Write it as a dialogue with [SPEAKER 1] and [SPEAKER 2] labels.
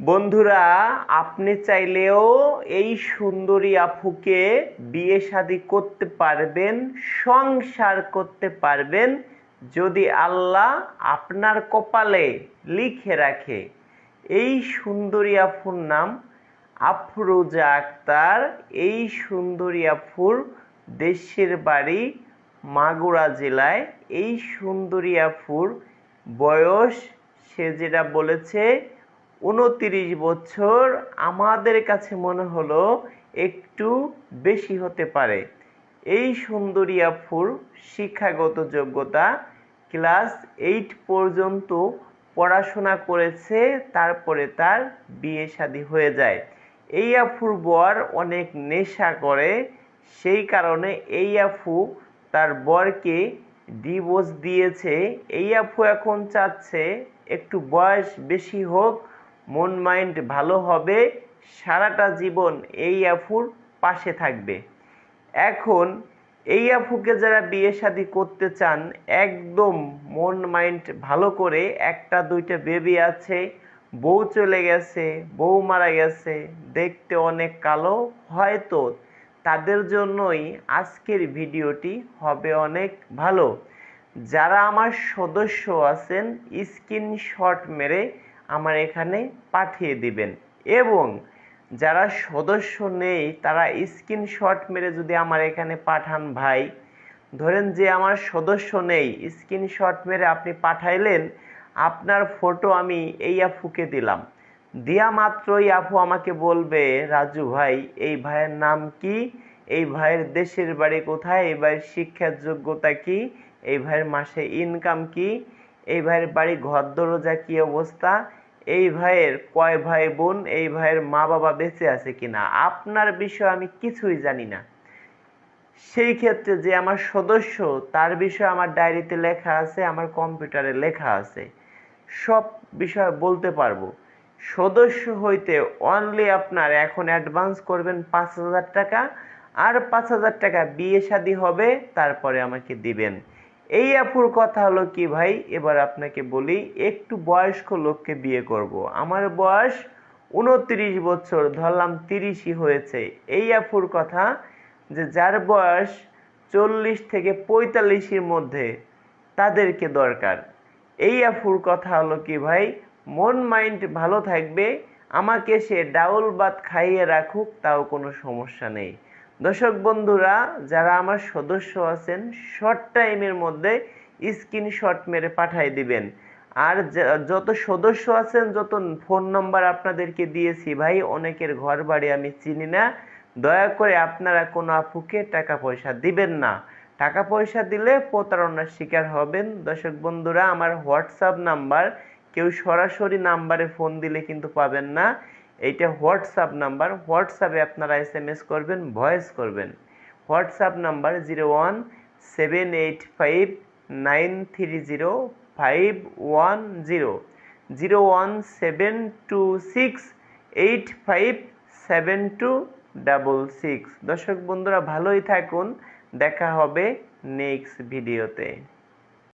[SPEAKER 1] বন্ধুরা, আপনি চাইলেও এই সুন্দরী আফুকে বিয়ে শাদী করতে পারবেন, সংসার করতে পারবেন, যদি আল্লাহ আপনার কপালে লিখে রাখে। এই সুন্দরী আফুর নাম আফরোজা আক্তার। এই সুন্দরী আফুর দেশের বাড়ি মাগুরা জেলায়। এই সুন্দরী আফুর বয়স সে যেটা বলেছে উনতিরিশ বছর আমাদের কাছে মনে হলো একটু বেশি হতে পারে। এই সুন্দরী আফুর শিক্ষাগত যোগ্যতা ক্লাস এইট পর্যন্ত পড়াশোনা করেছে, তারপরে তার বিয়ে শাদী হয়ে যায়। এই আফুর বর অনেক নেশা করে, সেই কারণে এই আফু তার বরকে ডিভোর্স দিয়েছে। এই আফু এখন চাচ্ছে একটু বয়স বেশি হোক মন মাইন্ড ভালো হবে, সারাটা জীবন এই আফুর পাশে থাকবে। এখন এই আফুকে যারা বিয়ে শাদী করতে চান, একদম মন মাইন্ড ভালো করে একটা দুইটা বেবি আছে, বউ চলে গেছে, বউ মারা গেছে, দেখতে অনেক কালো, হয়তো তাদের জন্যই আজকের ভিডিওটি হবে অনেক ভালো। যারা আমার সদস্য আছেন, স্ক্রিনশট মেরে আমার এখানে পাঠিয়ে দিবেন। এবং যারা সদস্য নেই, তারা স্ক্রিনশট মেরে যদি আমার এখানে পাঠান ভাই, ধরেন যে আমার সদস্য নেই স্ক্রিনশট মেরে আপনি পাঠাইলেন, আপনার ফটো আমি এই আফুকে দিলাম। দেয়া মাত্রই আফু আমাকে বলবে, রাজু ভাই, এই ভাইয়ের নাম কি? এই ভাইয়ের দেশের বাড়ি কোথায়? এই ভাইয়ের শিক্ষার যোগ্যতা কি? এই ভাইয়ের মাসে ইনকাম কি? এই ভাইয়ের বাড়ি ঘর দরজা কি অবস্থা? এই ভাইয়ের কয় ভাই বোন, এই ভাইয়ের মা বাবা বেঁচে আছে কিনা? আপনার বিষয়ে আমি কিছুই জানি না। সেই ক্ষেত্রে যে আমার সদস্য, তার বিষয়ে আমার ডায়েরিতে লেখা আছে, আমার কম্পিউটারে লেখা আছে। সব বিষয় বলতে পারব। সদস্য হইতে অনলি আপনার এখন অ্যাডভান্স করবেন পাঁচ হাজার টাকা, আর পাঁচ হাজার টাকা বিয়ে শাদী হবে, তারপরে আমাকে দিবেন। এই আপুর কথা হলো কি ভাই? এবার আপনাকে বলি, একটু বয়স্ক লোককে বিয়ে করব। আমার বয়স উনত্রিশ বছর, ধরলাম তিরিশই হয়েছে। এই আপুর কথা যে যার বয়স চল্লিশ থেকে পঁয়তাল্লিশের মধ্যে, তাদেরকে দরকার। এই আফুর কথা হলো কি ভাই? মন, মাইন্ড ভালো থাকবে, আমাকে সে ডাউল ভাত খাইয়ে রাখুক, তাও কোনো সমস্যা নেই। দর্শক বন্ধুরা, যারা আমার সদস্য আছেন শর্ট টাইমের মধ্যে স্ক্রিনশট মেরে পাঠিয়ে দিবেন। আর যত সদস্য আছেন, যত ফোন নাম্বার আপনাদেরকে দিয়েছি, ভাই, অনেকের ঘর বাড়ি আমি চিনি না। দয়া করে আপনারা কোনো আপুকে টাকা পয়সা দিবেন না। টাকা পয়সা দিলে প্রতারণার শিকার হবেন। দর্শক বন্ধুরা, আমার হোয়াটসঅ্যাপ নাম্বার কেউ সরাসরি নাম্বারে ফোন দিলে কিন্তু পাবেন না। এইটা হোয়াটসঅ্যাপ নাম্বার। হোয়াটসঅ্যাপে আপনারা এস এম এস করবেন, ভয়েস করবেন। WhatsApp number zero one seven eight five nine three zero five one zero zero one seven two six eight five seven two double six. দর্শক বন্ধুরা ভালোই থাকুন, দেখা হবে নেক্সট ভিডিওতে।